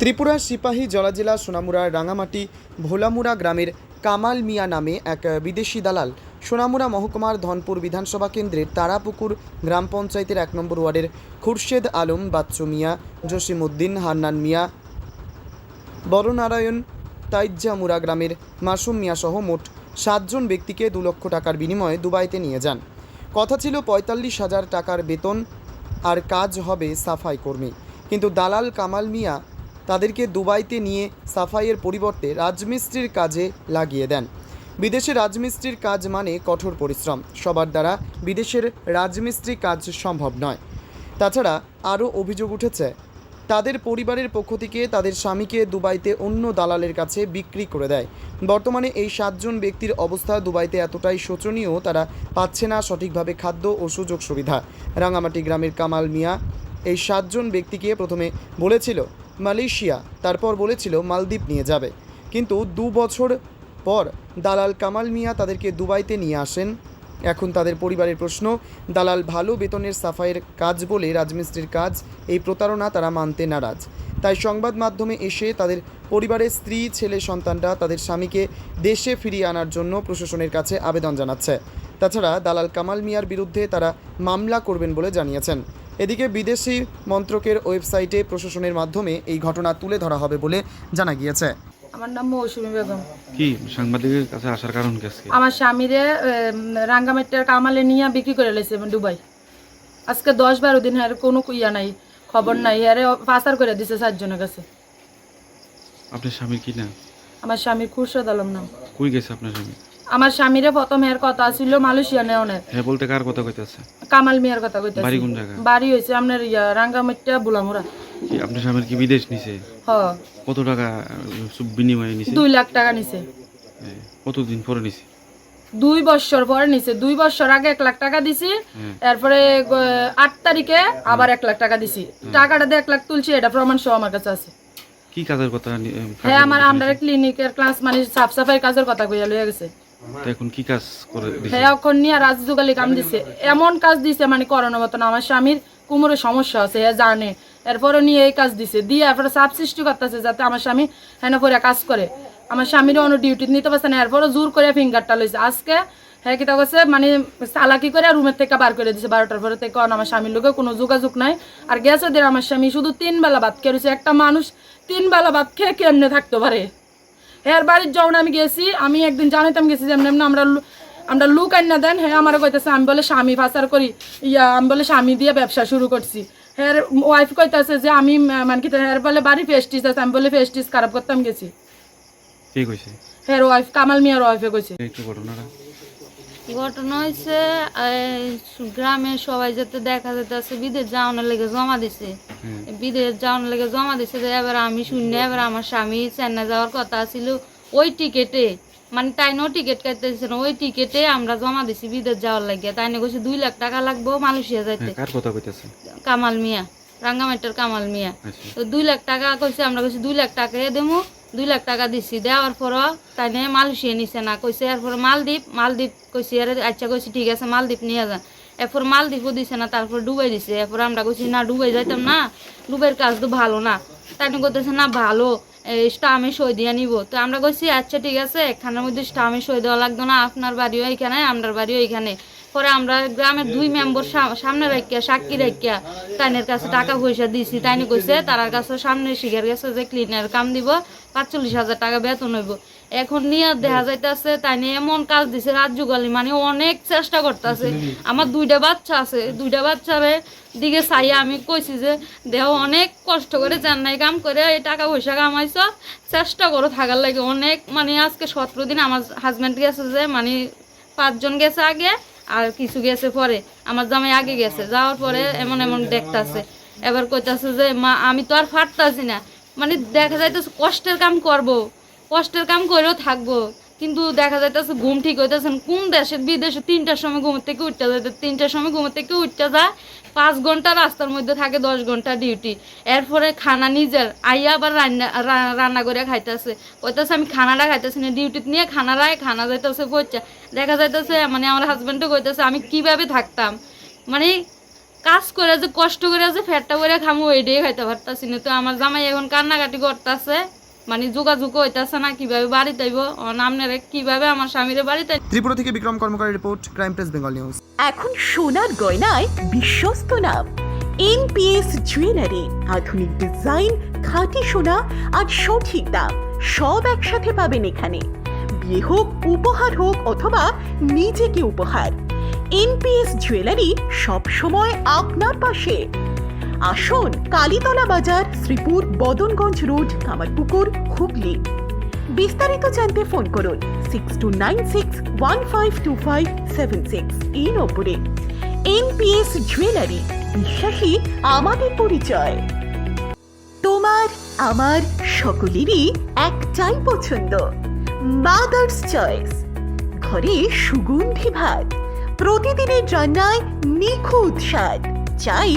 ত্রিপুরার সিপাহী জলাজেলা সোনামুড়ার রাঙামাটি ভোলামুড়া গ্রামের কামাল মিয়া নামে এক বিদেশি দালাল সোনামুড়া মহকুমার ধনপুর বিধানসভা কেন্দ্রের তারাপুকুর গ্রাম পঞ্চায়েতের এক নম্বর ওয়ার্ডের খুরশেদ আলম, বাচ্চু মিয়া জসিমউদ্দিন হান্নান মিয়া বড়নারায়ণ তাইজ্জামুরা গ্রামের মাসুম মিয়া সহ মোট সাতজন ব্যক্তিকে দু লক্ষ টাকার বিনিময়ে দুবাইতে নিয়ে যান। কথা ছিল পঁয়তাল্লিশ হাজার টাকার বেতন আর কাজ হবে সাফাই কর্মী। কিন্তু দালাল কামাল মিয়া তাদেরকে দুবাইতে নিয়ে সাফাইয়ের পরিবর্তে রাজমিস্ত্রির কাজে লাগিয়ে দেন। বিদেশে রাজমিস্ত্রির কাজ মানে কঠোর পরিশ্রম। সবার দ্বারা বিদেশের রাজমিস্ত্রি কাজ সম্ভব নয়। তাছাড়া আরও অভিযোগ উঠেছে, তাদের পরিবারের পক্ষ থেকে তাদের স্বামীকে দুবাইতে অন্য দালালের কাছে বিক্রি করে দেয়। বর্তমানে এই সাতজন ব্যক্তির অবস্থা দুবাইতে এতটাই শোচনীয়, তারা পাচ্ছে না সঠিকভাবে খাদ্য ও সুযোগ সুবিধা। রাঙামাটি গ্রামের কামাল মিয়া এই সাতজন ব্যক্তিকে প্রথমে বলেছিল মালয়েশিয়া, তারপর বলেছিল মালদ্বীপ নিয়ে যাবে। কিন্তু দু বছর পর দালাল কামাল মিয়া তাদেরকে দুবাইতে নিয়ে আসেন। এখন তাদের পরিবারের প্রশ্ন, দালাল ভালো বেতনের সাফাইয়ের কাজ বলে রাজমিস্ত্রির কাজ, এই প্রতারণা তারা মানতে নারাজ। তাই সংবাদ মাধ্যমে এসে তাদের পরিবারের স্ত্রী, ছেলে, সন্তানরা তাদের স্বামীকে দেশে ফিরিয়ে আনার জন্য প্রশাসনের কাছে আবেদন জানাচ্ছে। তাছাড়া দালাল কামাল মিয়ার বিরুদ্ধে তারা মামলা করবেন বলে জানিয়েছেন। এদিকে বিদেশি মন্ত্রকের ওয়েবসাইটে প্রশাসনের মাধ্যমে এই ঘটনা তুলে ধরা হবে বলে জানা গিয়েছে। আমার নাম মৌসুমী বেগম। কি সাংবাদিকের কাছে আসার কারণ কি আজকে? আমার স্বামীরে রাঙ্গামাটির কামালে নিয়ে বিক্রি করে লেছে দুবাই। আজকে দশ বারো দিন আর কোনো ইয়া নাই খবর নাই আরে পাচার করে দিছে চারজনের কাছে। আপনার স্বামীর কি না আমার স্বামী খুরশদ আলম নাম। কই গেছে আপনার স্বামী? আমার স্বামীরে প্রথম এর কথা ছিল মালয়েশিয়া নেওয়ানের হ্যাঁ বলতে কার কথা কইতেছে? কামাল মিয়ার কথা কইতেছি। বাড়ি কোন জায়গা? বাড়ি হয়েছে আপনার ইয়া রাঙ্গামাটিয়া বুলামুরা কি আপনার স্বামীর কি বিদেশ নিছে? হ। কত টাকা আহ, বিনিময়ে নিছে? দুই লাখ টাকা নিছে। হ্যাঁ, কতদিন পরে নিছে? দুই বছর পরে নিছে। দুই বছর আগে এক লাখ টাকা দিছি হ্যাঁ। এরপরে আট তারিখে আবার এক লাখ টাকা দিছি। টাকাটা দিয়ে এক লাখ তুলছি এটা প্রমাণ সহ আমার কাছে আছে। কি কাজের কথা নি- হ্যাঁ আমার আন্ডারে ক্লিনিকের ক্লাস মানে সাফ সাফাই কাজের কথা কইয়া লইয়া গেছে? এখন কি কাজ করে দিছে? হ্যাঁ এখন কাম দিছে। এমন কাজ দিছে মানে মতন আমার স্বামীর কোমরের সমস্যা আছে হ্যাঁ জানে। এরপরে নিয়ে এই কাজ দিছে। দিয়ে এরপরে সৃষ্টি করতেছে যাতে আমার স্বামী কাজ করে। আমার স্বামীর অন্য নিতে পারছে না। এরপরে জোর করে ফিঙ্গারটা লইছে। আজকে হ্যাঁ করছে মানে চালাকি করে রুমের থেকে বার করে দিছে বারোটার পরে থেকে। কারণ আমার স্বামীর লোকে কোনো যোগাযোগ নাই। আর গেছে দিয়ে আমার স্বামী শুধু তিন বেলা ভাত খেয়ে একটা মানুষ তিন বেলা ভাত খেয়ে কেমনে থাকতে পারে? হ্যাঁ বাড়ির যখন আমি গেছি আমি একদিন জানাইতাম গেছি যে এমনি আমরা আমরা লুক আইনা দেন। হ্যাঁ আমার কইতেছে আমি বলে স্বামী পাচার করি। ইয়া আমি বলে স্বামী দিয়ে ব্যবসা শুরু করছি। হ্যাঁ ওয়াইফ কইতাছে যে আমি মানে কি হ্যাঁ বলে বাড়ি ফেস্টিস আছে আমি বলে ফেস্টিস খারাপ করতাম গেছি। কে কইছে? হ্যাঁ ওয়াইফ কামাল মিয়ার ওয়াইফে কইছে। একটু ঘটনাটা? ঘটনা হয়েছে গ্রামে সবাই যাতে দেখা যেতেছে বিদেশ যাওয়ানোর লেগে জমা দিছে। বিদেশ যাওয়ার লেগে জমা দিছে যে এবার আমি শূন্য এবার আমার স্বামী চেন্নাই যাওয়ার কথা ছিল ওই টিকেটে মানে তাই নো টিকিট কাটতে দিছে না ওই টিকেটে আমরা জমা দিছি বিদেশ যাওয়ার লাগে। তাই না কইছে দুই লাখ টাকা লাগবো মালয়েশিয়া যাইতে। হ্যাঁ কার কথা কইতেছে? কামাল মিয়া রাঙ্গামাটির কামাল মিয়া। আচ্ছা। তো দুই লাখ টাকা কইছে আমরা কইছি দুই লাখ টাকা দেবো দুই লাখ টাকা দিছি। দেওয়ার পর তাই নিয়ে মালয়েশিয়া নিছে না কইছে এরপর মালদ্বীপ মালদ্বীপ কইছি আরে আচ্ছা কইছি ঠিক আছে মালদ্বীপ নিয়ে যান। এরপর মালদ্বীপও দিছে না, তারপর ডুবাই দিছে। এরপর আমরা কইছি, না, ডুবাই যাইতাম না ডুবের কাজ তো ভালো না। তাই করতেছে না, ভালো স্টামে সই দিয়ে নিব। তো আমরা কইছি আচ্ছা ঠিক আছে, একখানের মধ্যে স্টামে সই দেওয়া লাগতো না, আপনার বাড়িও এখানে আপনার বাড়িও এইখানে। পরে আমরা গ্রামের দুই মেম্বর সামনে রাখিয়া, সাক্ষী রাখিয়া তাইনের কাছে টাকা পয়সা দিছি। তাইনি কইছে তার কাছে সামনে শিখার গেছে যে ক্লিনার কাম দিব, পাঁচচল্লিশ হাজার টাকা বেতন হইব। এখন নিয়ে দেখা যাইতেছে তাই নিয়ে এমন কাজ দিছে, রাত যুগালি মানে অনেক চেষ্টা করতেছে। আমার দুইটা বাচ্চা আছে, দুইটা বাচ্চারে দিকে চাইয়া আমি কইছি যে, দেহ, অনেক কষ্ট করে চেন্নাই কাম করে, এই টাকা পয়সা কামাইছ, চেষ্টা করো থাকার লাগে। অনেক মানে আজকে সতেরো দিন আমার হাজব্যান্ড গেছে যে মানে পাঁচজন গেছে আগে আর কিছু গেছে পরে, আমার জামাই আগে গেছে, যাওয়ার পরে এমন এমন দেখতাছে। এবার কইতাছে যে, মা, আমি তো আর ফাটতাছি না। মানে দেখা যাইতেছে কষ্টের কাম করব, কষ্টের কাম করেও থাকব। কিন্তু দেখা যাইতেছে ঘুম ঠিক হইতেছেন কোন দেশের বিদেশে তিনটার সময় ঘুমের থেকে উঠতে যাইতে, তিনটার সময় ঘুমের থেকে উঠতে যায় পাঁচ ঘণ্টা রাস্তার মধ্যে থাকে, দশ ঘণ্টা ডিউটি এরপরে খানা নিজের, আইয়া আবার রান্না রান্না করে খাইতেছে। কইতেছে, আমি খানাটা খাইতেছি না ডিউটিতে নিয়ে খানা রায়, খানা যাইতেছে পচা। দেখা যাইতেছে মানে আমার হাজব্যান্ডও কইতেছে, আমি কীভাবে থাকতাম? মানে কাজ করে যে, কষ্ট করে যে, ফ্যাটটা করে খামু, ওইটাই খাইতে পারতাছি না। তো আমার জামাই এখন কান্নাকাটি করতেছে। মানে যোগাযোগ হইতাছে না কীভাবে বাড়িতে আইব আপনারা কীভাবে আমার স্বামীরে বাড়িতে ত্রিপুরা থেকে Bikram কর্মকারের report crime press Bengal news. এখন সোনার গয়নায় বিশ্বস্ত নাম এনপিএস জুয়েলারি আধুনিক ডিজাইন খাঁটি সোনা আর সঠিক দাম সব একসাথে পাবেন এখানে। বিয়ে হোক উপহার হোক অথবা নিজেকে উপহার এনপিএস জুয়েলারি সব সময় আপনার পাশে। আসুন কালীতলা বাজার, শ্রীপুর বদনগঞ্জ রোড, কামারপুকুর, হুগলি। বিস্তারিত জানতে ফোন করুন six two nine six one five two five seven six এই নম্বরে। এনপিএস জুয়েলারি, বিশ্বাসী, আমাদের পরিচয়। তোমার, আমার সকলেরই একটাই পছন্দ। মাদার্স চয়েস ঘরে সুগন্ধি ভাত। প্রতিদিনের রান্নায় নিখুঁত স্বাদ। চাই